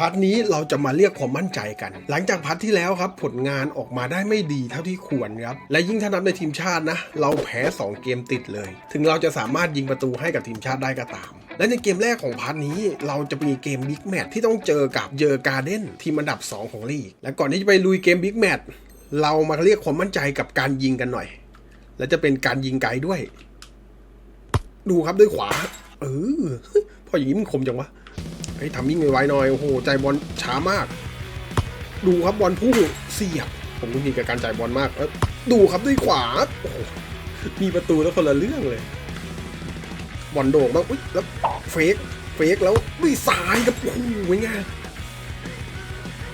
พาร์ทนี้เราจะมาเรียกความมั่นใจกัน หลังจากพาร์ทที่แล้วครับผลงานออกมาได้ไม่ดีเท่าที่ควรครับ และยิ่งถ้านับในทีมชาตินะ เราแพ้ 2 เกมติดเลย ถึงเราจะสามารถยิงประตูให้กับทีมชาติได้ก็ตาม และในเกมแรกของพาร์ทนี้เราจะมีเกมบิ๊กแมตช์ที่ต้องเจอกับเยอการ์เด้นทีมอันดับ 2 ของลีก และก่อนที่จะไปลุยเกมบิ๊กแมตช์เรามาเรียกความมั่นใจกับการยิงกันหน่อย และจะเป็นการยิงไกลด้วย ดูครับด้วยขวา เออพออย่างนี้มันคมจังวะ เฮ้ยทำมิ่งไวๆหน่อย โอ้โห ใจบอลช้ามาก ดูครับบอลพุ่งเสียบ ผมรู้ดีกับการจ่ายบอลมากเอ้ยดูครับด้วยขวา โอ้โห มีประตูแล้วคนละเรื่องเลย บอลโด่งบ้างอุ้ยแล้วเฟก เฟกแล้วด้วยซ้ายครับ โอ้โหไง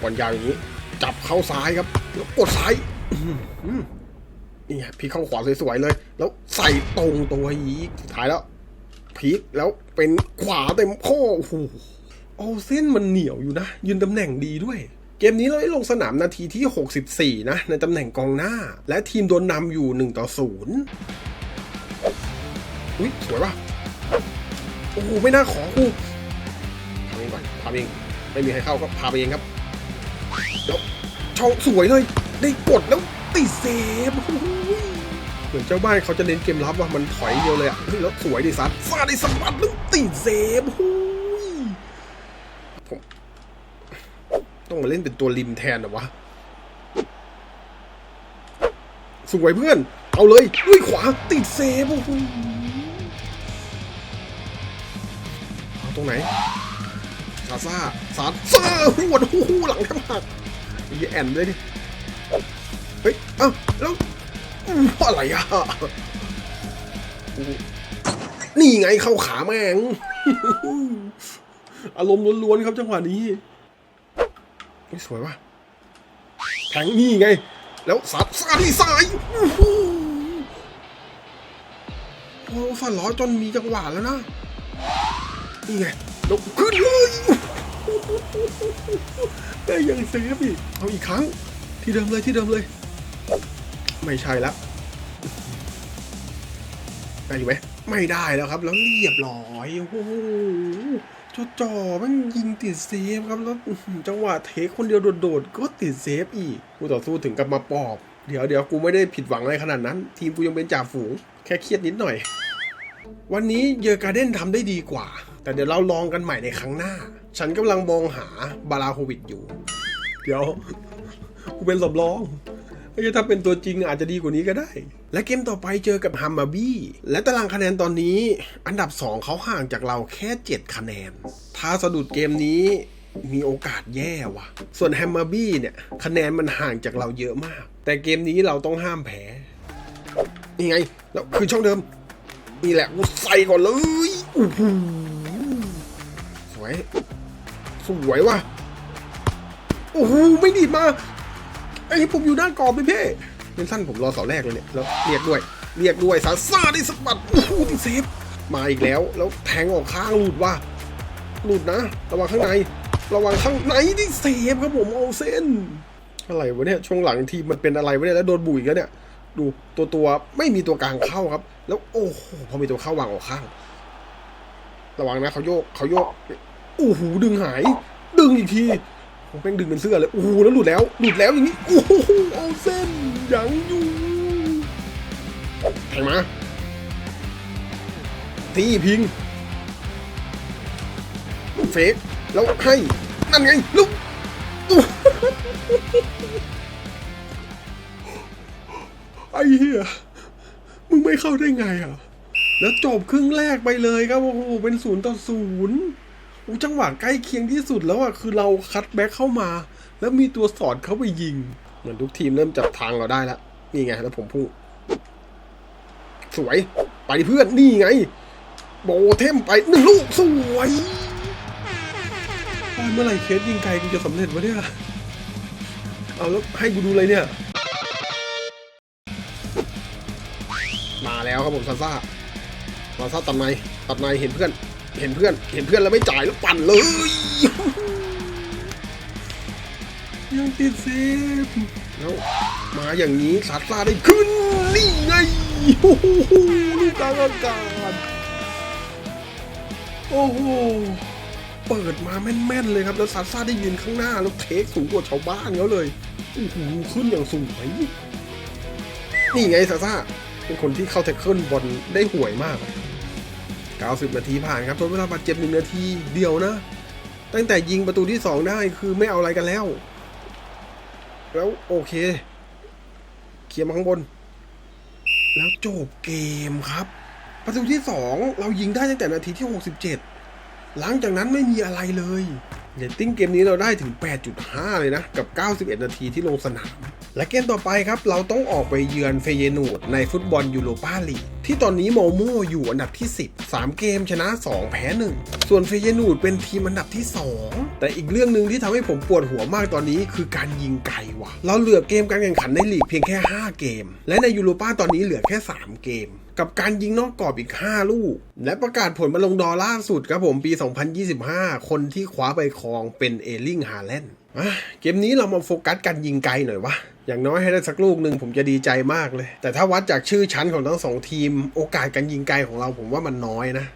บอลยาวอย่างนี้ จับเข้าซ้ายครับ แล้วกดซ้ายนี่พีเข้าขวาสวยๆเลย แล้วใส่ตรงตัวอีกสุดท้ายแล้วพลิกแล้วเป็นขวาเต็มข้อโอ้โห เอาเส้นมันเหนียวอยู่นะ ยืนตำแหน่งดีด้วยเกมนี้เราได้ลงสนามนาทีที่ 64 นะ ในตำแหน่งกองหน้า และทีมโดนนำอยู่ 1 ต่อ 0 อุ้ยสวยป่ะ โอ้โห ไม่น่าขอกูทำเองก่อนทำเอง ไม่มีใครเข้าก็พาไปเองครับ แล้วช่องสวยเลย ได้กดแล้วติดเซฟเหมือนเจ้าบ้านเขาจะเน้นเกมรับว่ามันถอยเดียวเลยอะแล้วสวยดิซัดฟาดิสปัดแล้วติดเซฟหูผม ต้องมาเล่นเป็นตัวริมแทนหรอวะ สวยเพื่อน เอาเลยด้วยขวาติดเซฟโอ้โหเอาตรงไหนซาซาซาซาหัวโอ้โหลังทั้งหักไอ้แอนเลยดิเฮ้ยเอ้าแล้วอะไรอะนี่ไงเข้าขาแม่ง อารมณ์ล้วนๆครับจังหวะนี้ ไม่สวยว่ะแทงนี่ไง แล้วสัดซาที่ซ้ายโอ้โหโอ้ฝันล้อจนมีจังหวะแล้วนะ นี่ไงล้วขึ้นเลยได้ยังเซฟอีกเอาอีกครั้ง ที่เดิมเลยที่เดิมเลย ไม่ใช่แล้วได้อยู่ไหมไม่ได้แล้วครับ แล้วเรียบร้อยโอ้โห จอจ่อๆมันยิงติดเซฟครับแล้วจังหวะเทคคนเดียวโดดๆก็ติดเซฟอีกกูต่อสู้ถึงกับมาปอบ เดี๋ยวเดี๋ยวกูไม่ได้ผิดหวังอะไรขนาดนั้น ทีมกูยังเป็นจ่าฝูง แค่เครียดนิดหน่อย วันนี้เยอการ์เด้นทำได้ดีกว่า แต่เดี๋ยวเราลองกันใหม่ในครั้งหน้า ฉันกำลังมองหาบาราโฮวิดอยู่ เดี๋ยวกูเป็นสำรองถ้าเป็นตัวจริงอาจจะดีกว่านี้ก็ได้ และเกมต่อไปเจอกับฮัมมาบี้และตารางคะแนนตอนนี้ อันดับ 2 เขาห่างจากเราแค่ 7 คะแนน ถ้าสะดุดเกมนี้มีโอกาสแย่ว่ะ ส่วนแฮมมาบี้เนี่ย คะแนนมันห่างจากเราเยอะมาก แต่เกมนี้เราต้องห้ามแพ้นี่ไง แล้วคือช่องเดิม นี่แหละกูใส่ก่อนเลยโอ้โหสวย สวยว่ะ โอ้โห ไม่ดีมา ไอ้ผมอยู่ด้ากรอบเลยพี่ เล่นสั้นผมรอเสาแรกเลยเนี่ยแล้วเรียกด้วย เรียกด้วยซาซ่าได้สะบัดโอ้โหติเซฟมาอีกแล้วแล้วแทงออกข้างหลุดว่ะหลุดนะ ระวังข้างใน ระวังข้างในดิเซฟครับผมเอาเส้น อะไรวะเนี่ยช่วงหลังทีมันเป็นอะไรวะเนี่ยแล้วโดนบุยกันเนี่ย ดูตัวตัวไม่มีตัวกลางเข้าครับ แล้วโอ้โหพอมีตัวเข้าวางออกข้าง ระวังนะเขาโยกเขาโยกโอ้โหดึงหาย ดึงอีกที แม่งดึงเป็นเสื้อเลยโอ้โหแล้วหลุดแล้วหลุดแล้วอย่างนี้โอ้โหเอาเส้นยังอยู่แทงมาทีพิงเฟกแล้วให้นั่นไงลุกไอ้เหี้ยมึงไม่เข้าได้ไงอะ แล้วจบครึ่งแรกไปเลยครับ โอ้โห เป็นศูนย์ต่อศูนย์ อู้จังหวะใกล้เคียงที่สุดแล้วอะคือเราคัดแบ็คเข้ามา แล้วมีตัวสอดเข้าไปยิง เหมือนทุกทีมเริ่มจับทางเราได้แล้วนี่ไงแล้วผมพุ่งสวย ไปเพื่อนนี่ไง โบเทมไปหนึ่งลูกสวยโอ้ยเมื่อไหร่เคสยิงไกลกูจะสำเร็จวะเนี่ย เอาแล้วให้กูดูเลยเนี่ย มาแล้วครับผมซาซ่าซาซ่าตัดในตัดในเห็นเพื่อน เห็นเพื่อน เห็นเพื่อนแล้วไม่จ่ายแล้วปั่นเลย ยังติดเซฟแล้วมาอย่างนี้ซาซ่าได้ขึ้น นี่ไงโอ้โหลูกกลางอากาศโอ้โหเปิดมาแม่นๆเลยครับ แล้วซาซ่าได้ยืนข้างหน้า แล้วเทคสูงกว่าชาวบ้านเขาเลยโอ้โหขึ้นอย่างสูงไหมนี่ไงซาซ่าเป็นคนที่เข้าแท็กเกิลบอลได้ห่วยมาก 90 นาทีผ่านครับทดเวลาบาดเจ็บ1นาทีเดียวนะ ตั้งแต่ยิงประตูที่ 2 ได้คือไม่เอาอะไรกันแล้ว แล้วโอเค เขียมาข้างบน แล้วจบเกมครับ ประตูที่ 2 เรายิงได้ตั้งแต่นาทีที่ 67 หลังจากนั้นไม่มีอะไรเลย เรตติ้งเกมนี้เราได้ถึง 8.5 เลยนะ กับ 91 นาทีที่ลงสนาม และเกมต่อไปครับ เราต้องออกไปเยือนเฟเยนูดในฟุตบอลยูโรปาลีกที่ตอนนี้โมโม่อยู่อันดับที่ 10 3 เกมชนะ 2 แพ้ 1 ส่วนเฟเยนูดเป็นทีมอันดับที่ 2 แต่อีกเรื่องหนึ่งที่ทำให้ผมปวดหัวมากตอนนี้คือการยิงไกลว่ะ เราเหลือเกมการแข่งขันในลีกเพียงแค่ 5 เกม และในยูโรปาตอนนี้เหลือแค่ 3 เกม กับการยิงนอกกรอบอีก 5 ลูก และประกาศผลมาลงดอล่าสุดครับผมปี 2025 คนที่คว้าใบครองเป็นเอลิงฮาแลนด์อะเกมนี้เรามาโฟกัสการยิงไกลหน่อยวะ อย่างน้อยให้ได้สักลูกหนึ่งผมจะดีใจมากเลย แต่ถ้าวัดจากชื่อชั้นของทั้งสองทีม โอกาสการยิงไกลของเราผมว่ามันน้อยนะ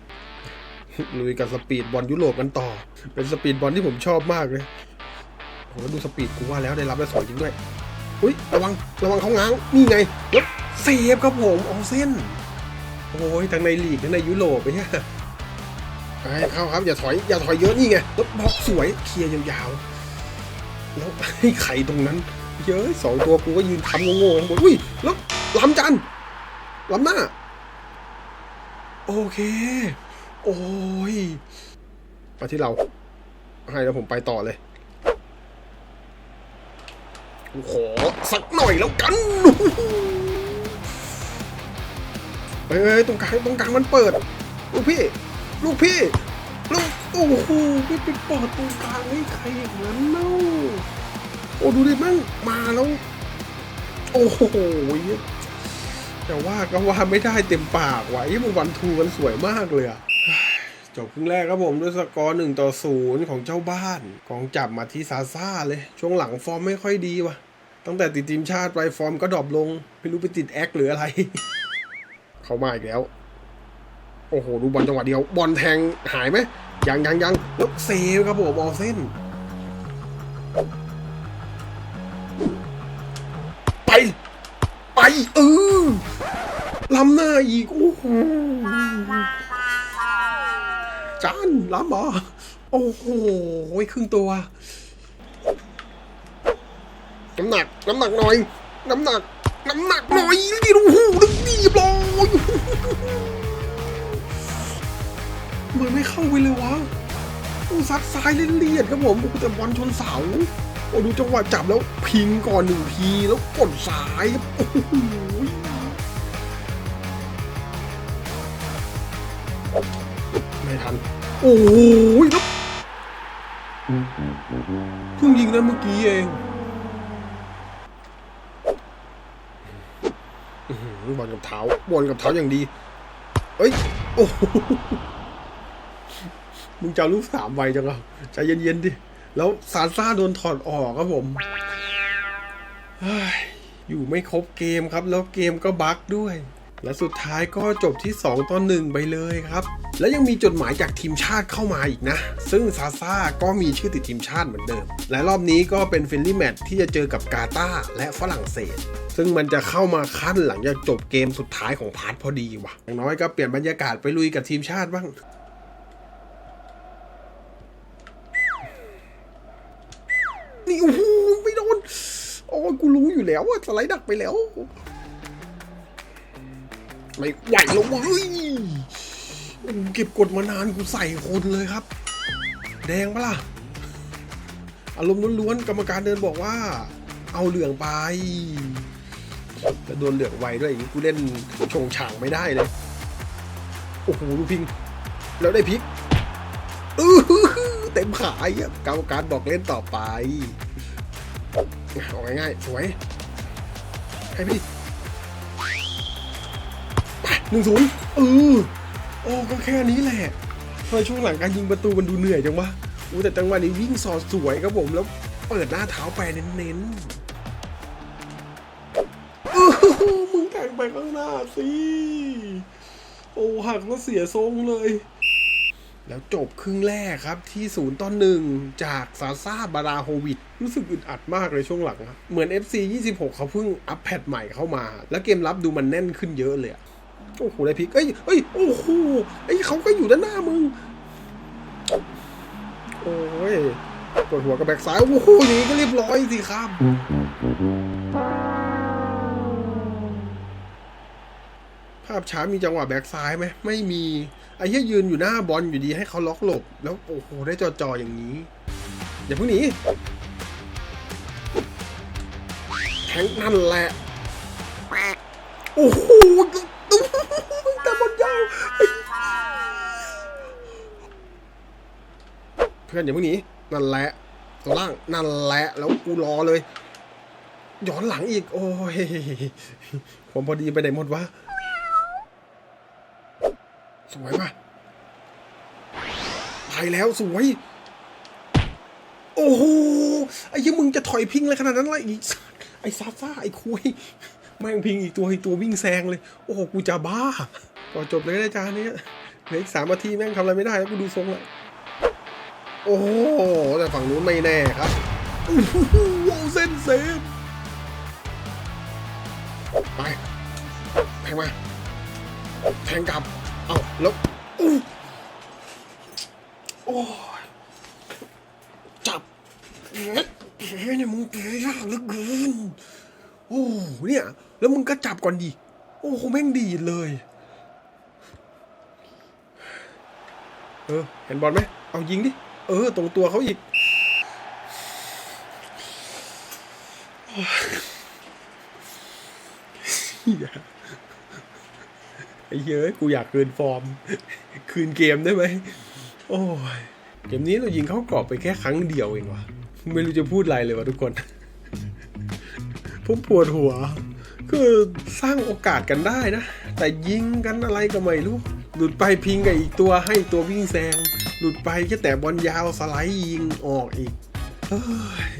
ลุยกับสปีดบอลยุโรปกันต่อ เป็นสปีดบอลที่ผมชอบมากเลยโหดูสปีดกูว่าแล้วได้รับได้สวยจริงด้วย อุ้ยระวังระวังเขาง้าง นี่ไงแล้วเซฟครับผมอองเส้น โอ้ยทั้งในลีกทั้งในยุโรปไปเนี่ยไปเข้าครับ อย่าถอย อย่าถอยเยอะนี่ไงแล้วบล็อกสวย เคลียร์ยาวๆ แล้วไอ้ไข่ตรงนั้น เยอะสองตัวกูก็ยืนทำโง่ๆข้างบนอุ้ย แล้วล้ำจันล้ำหน้า โอเค โอ้ยมาที่เราให้แล้วผมไปต่อเลยขอสักหน่อยแล้วกัน เฮ้ยตรงกลางตรงกลางมันเปิด ลูกพี่ ลูกพี่ ลูกโอ้โหไม่ไปเปิดตรงกลางให้ใครอย่างนั้นเนาะโอ้ดูดิแม่งมาแล้ว โอ้โหแต่ว่าก็ว่าไม่ได้เต็มปากว่ะไอ้มันวันทูกันสวยมากเลยอะจบครึ่งแรกครับผมด้วยสกอร์หนึ่งต่อศูนย์ของเจ้าบ้านกองจับมาที่ซาซ่าเลย ช่วงหลังฟอร์มไม่ค่อยดีว่ะ ตั้งแต่ติดทีมชาติไปฟอร์มก็ดรอปลง ไม่รู้ไปติดแอคหรืออะไร เขามาอีกแล้ว โอ้โห ดูบอลจังหวะเดียว บอลแทงหายไหมยังยังยังแล้วเซฟครับผมออกเส้น ไป ไปเออล้ำหน้าอีก โอ้โหจานล้ำเหรอ โอ้โหครึ่งตัว น้ำหนัก น้ำหนักหน่อย น้ำหนัก น้ำหนักหน่อยดิโอ้โหดึงดีบลอยเหมือนไม่เข้าไปเลยวะโอ้ซัดซ้ายเลียดครับผมโอ้แต่บอลชนเสาโอ้ดูจังหวะจับแล้วพิงก่อนหนึ่งทีแล้วกดซ้ายครับโอ้โหไม่ทัน โอ้ยแล้วเพิ่งยิงนะเมื่อกี้เอง อื้อหือบอลกับเท้าบอลกับเท้าอย่างดีเอ้ยโอ้โหมึงจะลูกสามไวจังอะใจเย็นๆดิ แล้วซาซ่าโดนถอดออกครับผมอยู่ไม่ครบเกมครับ แล้วเกมก็บั๊กด้วย และสุดท้ายก็จบที่ 2ต่อ1ไปเลยครับ และยังมีจดหมายจากทีมชาติเข้ามาอีกนะ ซึ่งซาซ่าก็มีชื่อติดทีมชาติเหมือนเดิม และรอบนี้ก็เป็นเฟรนลี่แมตช์ที่จะเจอกับกาตาร์และฝรั่งเศส ซึ่งมันจะเข้ามาขั้นหลังจากจบเกมสุดท้ายของพาร์ทพอดีว่ะ อย่างน้อยก็เปลี่ยนบรรยากาศไปลุยกับทีมชาติบ้างนี่โอ้โหไม่โดนโอ้กูรู้อยู่แล้วว่าสไลด์ดักไปแล้ว ไม่ไหวแล้วเว้ยโอ้โหเก็บกดมานานกูใส่คนเลยครับ แดงปะล่ะ อารมณ์ล้วนๆกรรมการเดินบอกว่า เอาเหลืองไปแล้วโดนเหลืองไวด้วยอย่างนี้กูเล่นชงช่างไม่ได้เลย โอ้โหดูพิง แล้วได้พลิกอื้ออเต็มขายอะกรรมการบอกเล่นต่อไปเอาง่ายๆสวยให้พี่ หนึ่งศูนย์เออโอ้ก็แค่นี้แหละทำไมช่วงหลังการยิงประตูมันดูเหนื่อยจังวะอู้แต่จังหวะนี้วิ่งสอดสวยครับผมแล้วเปิดหน้าเท้าไปเน้นๆอื้ออมึงแข่งไปข้างหน้าสิโอ้หักแล้วเสียทรงเลย แล้วจบครึ่งแรกครับที่ศูนย์ต่อหนึ่งจากซาซาบาราโฮวิดรู้สึกอึดอัดมากเลยช่วงหลังอะเหมือน FC 26 เขาเพิ่งอัปแพดใหม่เข้ามา แล้วเกมรับดูมันแน่นขึ้นเยอะเลย โอ้โหได้พลิกเอ้ยเอ้ยโอ้โหไอ้เขาก็อยู่ด้านหน้ามึง โอ้ยกดหัวกับแบกซ้ายโอ้โหอย่างนี้ก็เรียบร้อยสิครับภาพช้ามีจังหวะแบ็กซ้ายไหมไม่มีไอ้เหี้ยยืนอยู่หน้าบอลอยู่ดีให้เขาล็อกหลบ แล้วโอ้โหได้จอๆอย่างนี้อย่าเพิ่งหนีแทงนั่นแหละโอ้โห เพื่อนอย่าเพิ่งหนีนั่นแหละตัวล่างนั่นแหละแล้วกูรอเลย ย้อนหลังอีก โอ้ยผมพอดีไปไหนหมดวะสวยป่ะไปแล้วสวย โอ้โหไอ้ยังมึงจะถอยพิงเลยขนาดนั้นเลยอีไอ้ซาซ่าไอ้คุยแม่งพิงอีกตัวอีกตัววิ่งแซงเลย โอ้โหกูจะบ้า ก่อนจบเลยนะจานนี้เหลืออีกสามนาทีแม่งทำอะไรไม่ได้แล้วกูดูทรงละโอ้โหแต่ฝั่งนู้นไม่แน่ครับโอ้โหเส้นเซฟไปแทงมาแทงกลับเอาแล้วอู้โอ้ยจับเนี่ยเนี่ยมึงแผลยากเหลือเกินโอ้เนี่ยแล้วมึงก็จับก่อนดิโอ้โหแม่งดีเลย เออเห็นบอลไหมเอายิงดิ เออ ตรงตัวเขาอีก ไอ้เยเอ้ยกูอยากคืนฟอร์ม คืนเกมได้ไหม โอ้ย เกมนี้เรายิงเข้ากรอบไปแค่ครั้งเดียวเองวะไม่รู้จะพูดอะไรเลยวะทุกคนผมปวดหัว คือสร้างโอกาสกันได้นะ แต่ยิงกันอะไรก็ไม่รู้ หลุดไปพิงกับอีกตัวให้ตัววิ่งแซง หลุดไปแค่แต่บอลยาวสไลด์ยิงออกอีกเฮ้ย